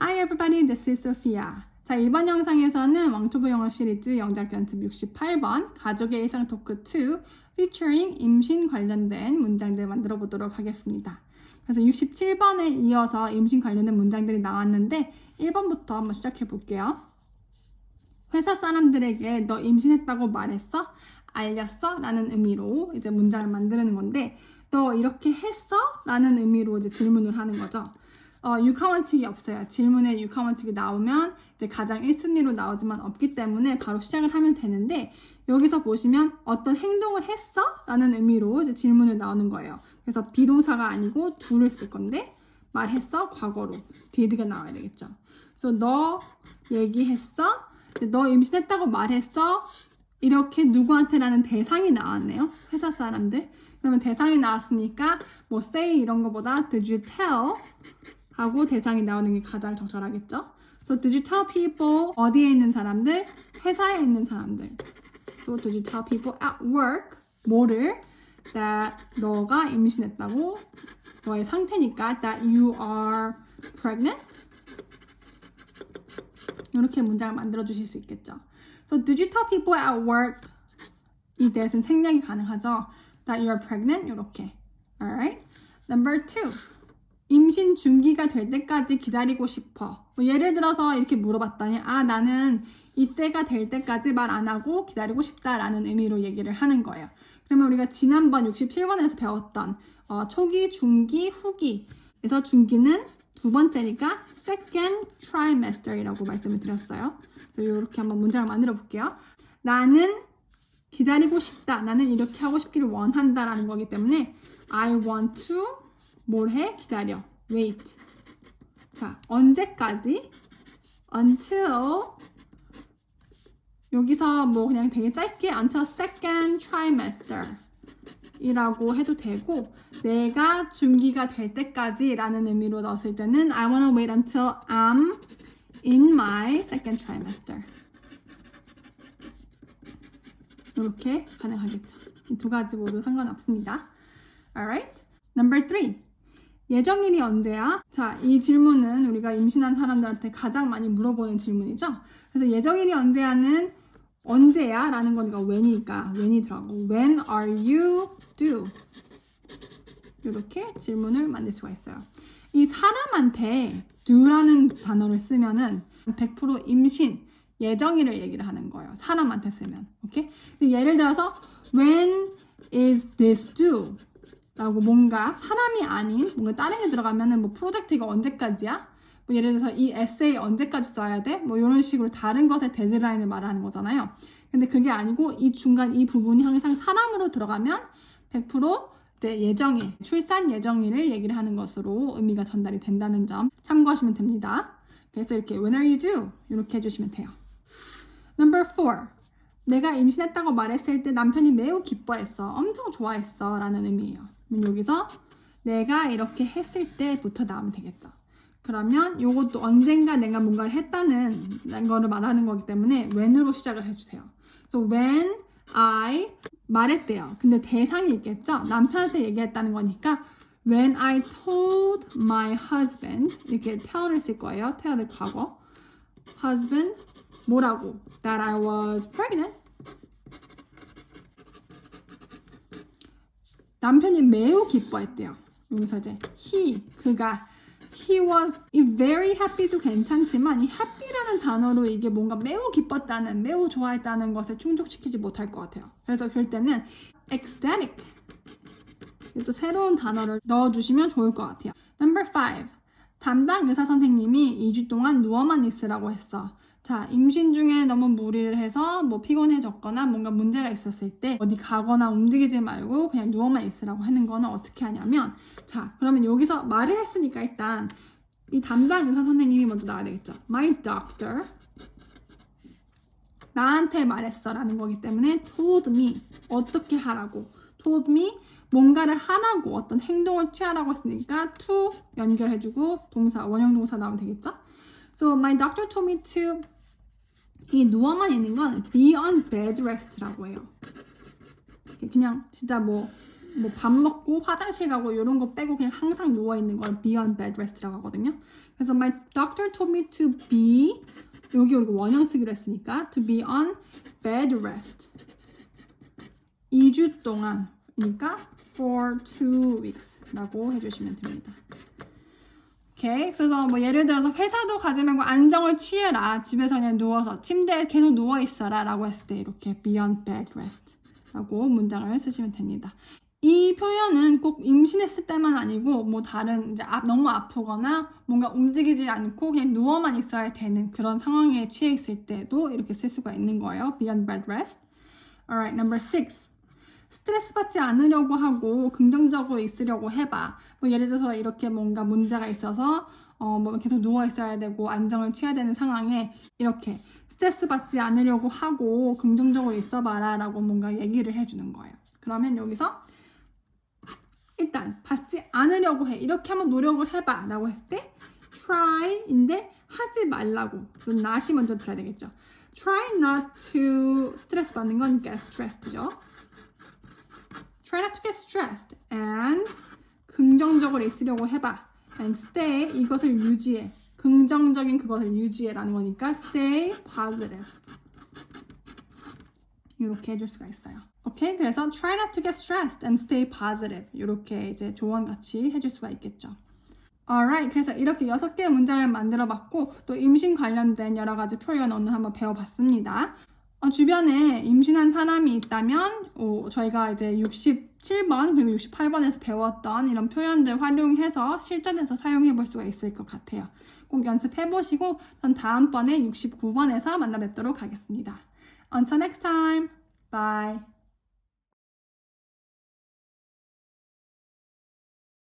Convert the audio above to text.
Hi everybody, this is Sophia. 자, 이번 영상에서는 왕초보 영어 시리즈 영작 연습 68번 가족의 일상 토크 2 featuring 임신 관련된 문장들 만들어 보도록 하겠습니다. 그래서 67번에 이어서 임신 관련된 문장들이 나왔는데 1번부터 한번 시작해 볼게요. 회사 사람들에게 너 임신했다고 말했어? 알렸어? 라는 의미로 이제 문장을 만드는 건데 너 이렇게 했어? 라는 의미로 이제 질문을 하는 거죠. 어, 육하원칙이 없어요. 질문에 육하원칙이 나오면 이제 가장 1순위로 나오지만 없기 때문에 바로 시작을 하면 되는데 여기서 보시면 어떤 행동을 했어? 라는 의미로 이제 질문을 나오는 거예요. 그래서 비동사가 아니고 do를 쓸 건데 말했어? 과거로 did가 나와야 되겠죠. 그래서 너 얘기했어? 너 임신했다고 말했어? 이렇게 누구한테라는 대상이 나왔네요. 회사 사람들. 그러면 대상이 나왔으니까 뭐 say 이런 거보다 did you tell 하고 대상이 나오는 게 가장 적절하겠죠. So did you tell people 어디에 있는 사람들? 회사에 있는 사람들. So did you tell people at work 뭐를 that 너가 임신했다고 너의 상태니까 that you are pregnant 이렇게 문장을 만들어 주실 수 있겠죠. So did you tell people at work 이 대신 생략이 가능하죠. That you are pregnant 이렇게. Alright. Number two. 임신 중기가 될 때까지 기다리고 싶어. 뭐 예를 들어서 이렇게 물어봤더니 아 나는 이때가 될 때까지 말 안 하고 기다리고 싶다라는 의미로 얘기를 하는 거예요. 그러면 우리가 지난번 67번에서 배웠던 어, 초기, 중기, 후기. 그래서 중기는 두 번째니까 second trimester이라고 말씀을 드렸어요. 그래서 이렇게 한번 문장을 만들어 볼게요. 나는 기다리고 싶다. 나는 이렇게 하고 싶기를 원한다라는 거기 때문에 I want to 뭘 해? 기다려. wait. 자, 언제까지? until 여기서 뭐 그냥 되게 짧게 until second trimester 이라고 해도 되고 내가 중기가 될 때까지 라는 의미로 넣었을 때는 I wanna wait until I'm in my second trimester 이렇게 가능하겠죠. 이두 가지 모두 상관없습니다. Alright. Number three. 예정일이 언제야? 자, 이 질문은 우리가 임신한 사람들한테 가장 많이 물어보는 질문이죠. 그래서 예정일이 언제야는 언제야? 라는 거니까 when이니까 when이 들어가고 when are you due? 이렇게 질문을 만들 수가 있어요. 이 사람한테 due라는 단어를 쓰면은 100% 임신 예정일을 얘기를 하는 거예요. 사람한테 쓰면. 오케이? 예를 들어서 when is this due? 라고 뭔가 사람이 아닌 뭔가 다른 게 들어가면은 뭐 프로젝트가 언제까지야? 뭐 예를 들어서 이 에세이 언제까지 써야 돼? 뭐 이런 식으로 다른 것의 데드라인을 말하는 거잖아요. 근데 그게 아니고 이 중간 이 부분이 항상 사람으로 들어가면 100% 이제 예정일, 출산 예정일을 얘기를 하는 것으로 의미가 전달이 된다는 점 참고하시면 됩니다. 그래서 이렇게 when are you due? 이렇게 해주시면 돼요. Number four. 내가 임신했다고 말했을 때 남편이 매우 기뻐했어. 엄청 좋아했어. 라는 의미예요. 여기서 내가 이렇게 했을 때부터 나오면 되겠죠. 그러면 이것도 언젠가 내가 뭔가를 했다는 거를 말하는 거기 때문에 when으로 시작을 해주세요. So when I 말했대요. 근데 대상이 있겠죠? 남편한테 얘기했다는 거니까 when I told my husband 이렇게 tell를 쓸 거예요. tell의 과거. husband 뭐라고? That I was pregnant. 남편이 매우 기뻐했대요. 이제 he 그가 he was very happy도 괜찮지만 이 happy라는 단어로 이게 뭔가 매우 기뻤다는 매우 좋아했다는 것을 충족시키지 못할 것 같아요. 그래서 그럴 때는 ecstatic 또 새로운 단어를 넣어주시면 좋을 것 같아요. Number five 담당 의사 선생님이 2주 동안 누워만 있으라고 했어. 자, 임신 중에 너무 무리를 해서 뭐 피곤해졌거나 뭔가 문제가 있었을 때 어디 가거나 움직이지 말고 그냥 누워만 있으라고 하는 거는 어떻게 하냐면 자, 그러면 여기서 말을 했으니까 일단 이 담당 의사 선생님이 먼저 나와야 되겠죠. My doctor 나한테 말했어 라는 거기 때문에 told me 어떻게 하라고 told me 뭔가를 하라고 어떤 행동을 취하라고 했으니까 to 연결해주고 동사 원형 동사 나오면 되겠죠. So my doctor told me to 이 누워만 있는 건 be on bed rest라고 해요. 그냥 진짜 뭐 뭐 밥 먹고 화장실 가고 이런 거 빼고 그냥 항상 누워 있는 걸 be on bed rest라고 하거든요. 그래서 my doctor told me to be 여기 우리가 원형 쓰기로 했으니까 to be on bed rest 2주 동안이니까 for two weeks라고 해주시면 됩니다. 오케이. 그래서 뭐 예를 들어서 회사도 가지 말고 안정을 취해라. 집에서 그냥 누워서 침대에 계속 누워 있어라 라고 했을 때 이렇게 be on bed rest라고 문장을 쓰시면 됩니다. 이 표현은 꼭 임신했을 때만 아니고 뭐 다른 이제 아- 너무 아프거나 뭔가 움직이지 않고 그냥 누워만 있어야 되는 그런 상황에 취해 있을 때도 이렇게 쓸 수가 있는 거예요. be on bed rest. Alright, number six. 스트레스 받지 않으려고 하고 긍정적으로 있으려고 해봐. 뭐 예를 들어서 이렇게 뭔가 문제가 있어서 어 뭐 계속 누워 있어야 되고 안정을 취해야 되는 상황에 이렇게 스트레스 받지 않으려고 하고 긍정적으로 있어봐라 라고 뭔가 얘기를 해주는 거예요. 그러면 여기서 일단 받지 않으려고 해 이렇게 한번 노력을 해봐 라고 했을 때 try인데 하지 말라고 not이 먼저 들어야 되겠죠. Try not to 스트레스 받는 건 get stressed죠. Try not to get stressed and 긍정적으로 있으려고 해봐 and stay 이것을 유지해 긍정적인 그것을 유지해라는 거니까 stay positive 이렇게 해줄 수가 있어요. 오케이 그래서 try not to get stressed and stay positive 이렇게 이제 조언 같이 해줄 수가 있겠죠. Alright, 그래서 이렇게 여섯 개의 문장을 만들어 봤고 또 임신 관련된 여러 가지 표현 오늘 한번 배워봤습니다. 어, 주변에 임신한 사람이 있다면 어, 저희가 이제 67번 그리고 68번에서 배웠던 이런 표현들 활용해서 실전에서 사용해 볼 수가 있을 것 같아요. 꼭 연습해 보시고 전 다음번에 69번에서 만나 뵙도록 하겠습니다. Until next time. Bye.